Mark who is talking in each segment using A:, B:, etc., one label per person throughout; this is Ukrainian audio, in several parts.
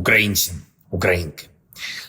A: Українці, українки,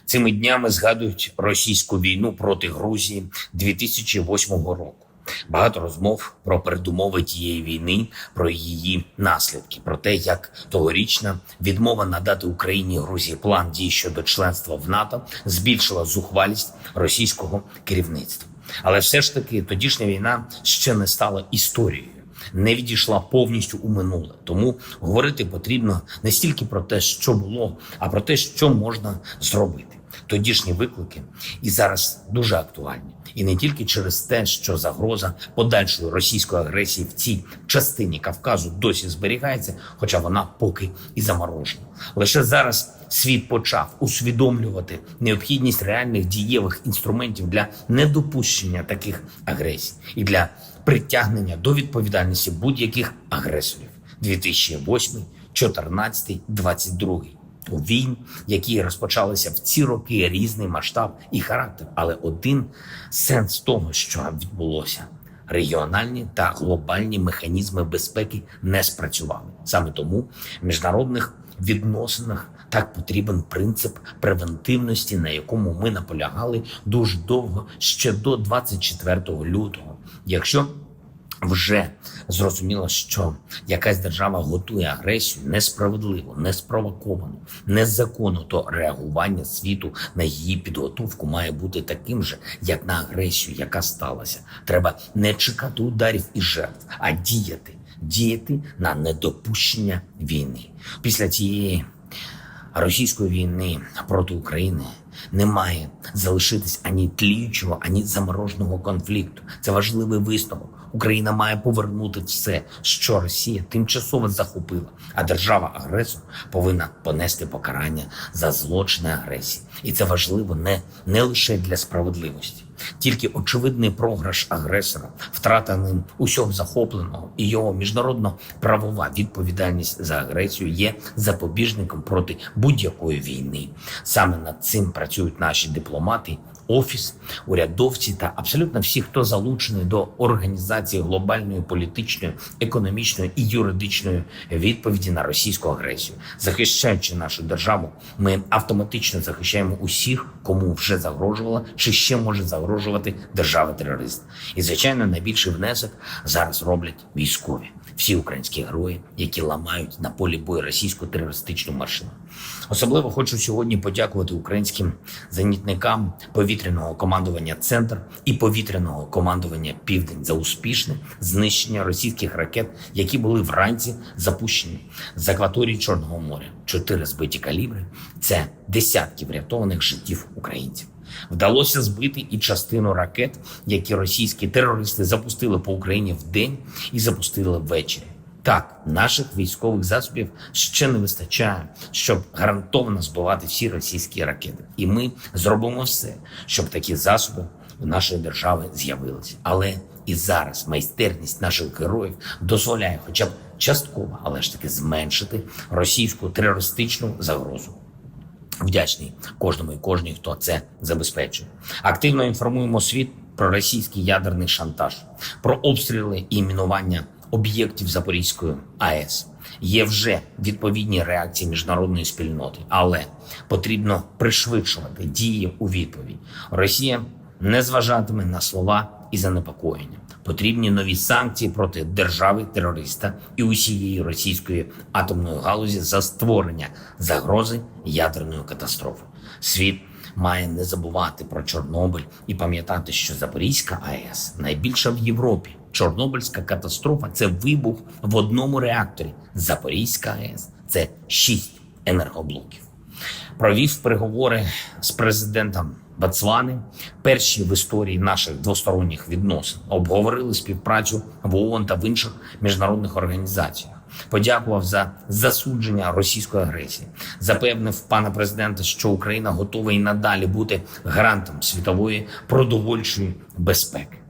A: цими днями згадують російську війну проти Грузії 2008 року. Багато розмов про передумови тієї війни, про її наслідки, про те, як тогорічна відмова надати Україні Грузії план дій щодо членства в НАТО збільшила зухвалість російського керівництва. Але все ж таки тодішня війна ще не стала історією не відійшла повністю у минуле. Тому говорити потрібно не стільки про те, що було, а про те, що можна зробити. Тодішні виклики і зараз дуже актуальні, і не тільки через те, що загроза подальшої російської агресії в цій частині Кавказу досі зберігається, хоча вона поки і заморожена. Лише зараз світ почав усвідомлювати необхідність реальних дієвих інструментів для недопущення таких агресій і для притягнення до відповідальності будь-яких агресорів 2008, 14, 22. Війн, які розпочалися в ці роки, різний масштаб і характер, але один сенс того, що відбулося. Регіональні та глобальні механізми безпеки не спрацювали. Саме тому в міжнародних відносинах так потрібен принцип превентивності, на якому ми наполягали дуже довго ще до 24 лютого. Якщо вже зрозуміло, що якась держава готує агресію несправедливо, неспровоковану, незаконно, то реагування світу на її підготовку має бути таким же, як на агресію, яка сталася. Треба не чекати ударів і жертв, а діяти, діяти на недопущення війни після цієї російської війни проти України не має залишитись ані тліючого, ані замороженого конфлікту. Це важливий висновок. Україна має повернути все, що Росія тимчасово захопила, а держава-агресор повинна понести покарання за злочини агресії, і це важливо не, не лише для справедливості. Тільки очевидний програш агресора, втрата ним усього захопленого і його міжнародно-правова відповідальність за агресію є запобіжником проти будь-якої війни. Саме над цим працюють наші дипломати офіс, урядовці та абсолютно всі, хто залучений до організації глобальної політичної, економічної і юридичної відповіді на російську агресію, захищаючи нашу державу, ми автоматично захищаємо усіх, кому вже загрожувала чи ще може загрожувати держава-терорист. І звичайно, найбільший внесок зараз роблять військові, всі українські герої, які ламають на полі бою російську терористичну машину. Особливо хочу сьогодні подякувати українським зенітникам повітряного командування Центр і повітряного командування Південь за успішне знищення російських ракет, які були вранці запущені з акваторії Чорного моря. Чотири збиті калібри це десятки врятованих життів українців. Вдалося збити і частину ракет, які російські терористи запустили по Україні в день і запустили ввечері. Так, наших військових засобів ще не вистачає, щоб гарантовано збивати всі російські ракети, і ми зробимо все, щоб такі засоби у нашої держави з'явилися. Але і зараз майстерність наших героїв дозволяє, хоча б частково, але ж таки зменшити російську терористичну загрозу. Вдячний кожному і кожній, хто це забезпечує. Активно інформуємо світ про російський ядерний шантаж, про обстріли і мінування об'єктів Запорізької АЕС. Є вже відповідні реакції міжнародної спільноти, але потрібно пришвидшувати дії у відповідь. Росія не зважатиме на слова і занепокоєння. Потрібні нові санкції проти держави-терориста і усієї російської атомної галузі за створення загрози ядерної катастрофи. Світ має не забувати про Чорнобиль і пам'ятати, що Запорізька АЕС найбільша в Європі. Чорнобильська катастрофа це вибух в одному реакторі. Запорізька АЕС це шість енергоблоків. Провів переговори з президентом Ботсвани, перші в історії наших двосторонніх відносин, обговорили співпрацю в ООН та в інших міжнародних організаціях. Подякував за засудження російської агресії, запевнив пана президента, що Україна готова і надалі бути гарантом світової продовольчої безпеки.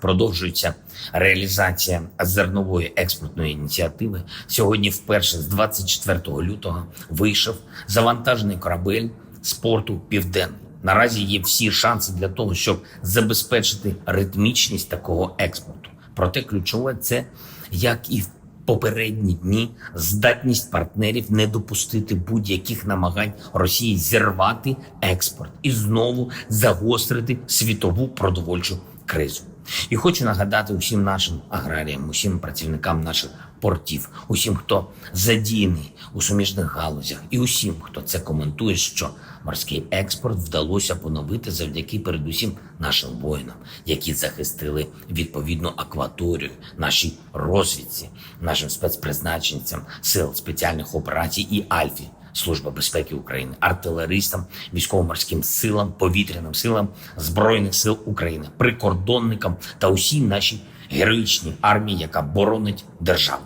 A: Продовжується реалізація зернової експортної ініціативи. Сьогодні, вперше з 24 лютого, вийшов завантажений корабель з порту Південний. Наразі є всі шанси для того, щоб забезпечити ритмічність такого експорту. Проте ключове це як і в попередні дні здатність партнерів не допустити будь-яких намагань Росії зірвати експорт і знову загострити світову продовольчу кризу. І хочу нагадати усім нашим аграріям, усім працівникам наших портів, усім, хто задіяний у суміжних галузях, і усім, хто це коментує, що морський експорт вдалося поновити завдяки передусім нашим воїнам, які захистили відповідну акваторію, нашій розвідці, нашим спецпризначенцям сил спеціальних операцій і Альфі. Служба безпеки України, артилеристам, військово-морським силам, повітряним силам Збройних сил України, прикордонникам та усій нашій героїчній армії, яка боронить державу.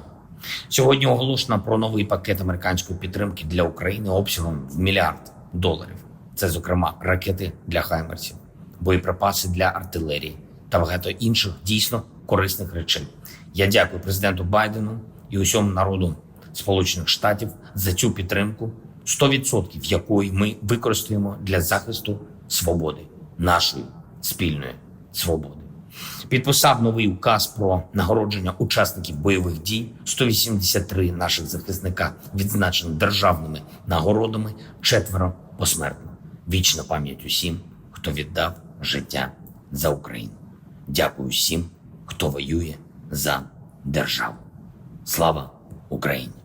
A: Сьогодні оголошено про новий пакет американської підтримки для України обсягом в мільярд доларів. Це, зокрема, ракети для хаймерсів, боєприпаси для артилерії та багато інших дійсно корисних речей. Я дякую президенту Байдену і усьому народу Сполучених Штатів за цю підтримку, 100% якої ми використаємо для захисту свободи, нашої спільної свободи. Підписав новий указ про нагородження учасників бойових дій. 183 наших захисника відзначені державними нагородами, четверо посмертно. Вічна пам'ять усім, хто віддав життя за Україну. Дякую всім, хто воює за державу. Слава Україні!